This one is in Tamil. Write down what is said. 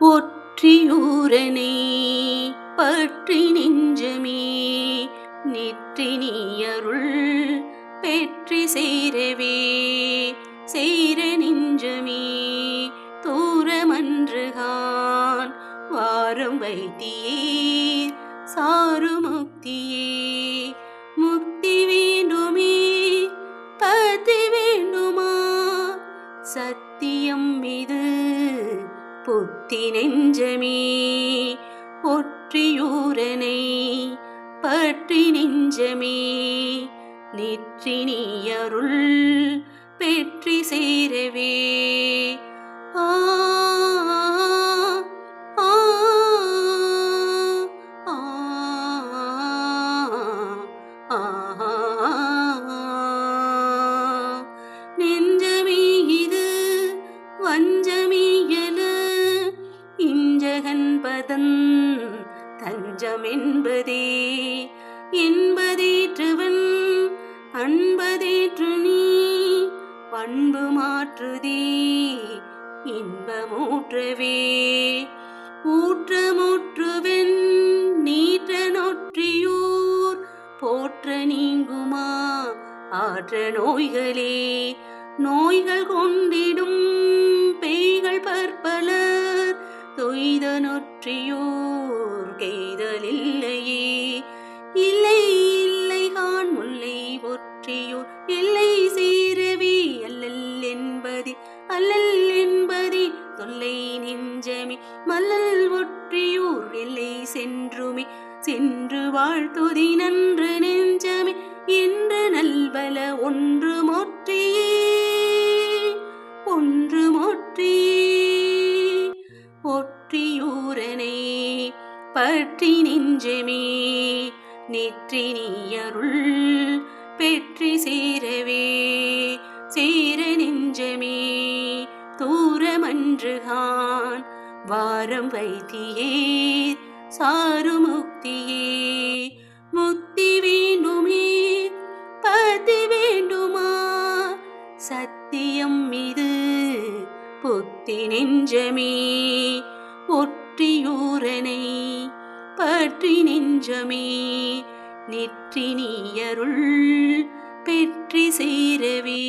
ஒற்றியூரனே பற்றி நெஞ்சமே நெற்றி நீயருள் பெற்றி சேரவே சேர நெஞ்சமே தூரமன்றுகான் வாரம் வைத்தியே சாரு முக்தியே முக்தி வேண்டுமே பதி வேண்டுமா சத்தியம் இது. புத்தி நெஞ்சமே ஒற்றியூரனை பற்றி நெஞ்சமே. நெற்றி நீயருள் பெற்றி என்பதன் தஞ்சம் என்பதே என்பதேற்றவன் அன்பதேற்று நீ பண்பு மாற்றுதே. இன்பமூற்றவே. ஊற்றமுற்றுவன் நீற்ற நொற்றியூர் போற்ற நீங்குமா ஆற்ற நோய்களே. நோய்கள் கொண்டிடும் பேய்கள் பற்பலர் தொய்தனொற்றியோர் கெய்தலில்லையே. இல்லை இல்லை கான் முல்லை ஒற்றியோர் இல்லை சேரவே அல்லல் என்பதி அல்லல் என்பதி தொல்லை நெஞ்சமே. மல்லல் ஒற்றியூர் எல்லை சென்றுமே. சென்று வாழ்த்துதி ஒற்றியூரனை பற்றி நெஞ்சமே நெற்றி நீயருள் பெற்றி சேரவே சேர நெஞ்சமே தூரமன்றுகான் வாரம் வைத்தியே சாரு முக்தியே முக்தி வேண்டுமே பதி வேண்டுமா சத்தியம் இது புத்தி நெஞ்சமே. ஒற்றியூரனை பற்றி நெஞ்சமே. நெற்றி நீயருள் பெற்றி சேரவே.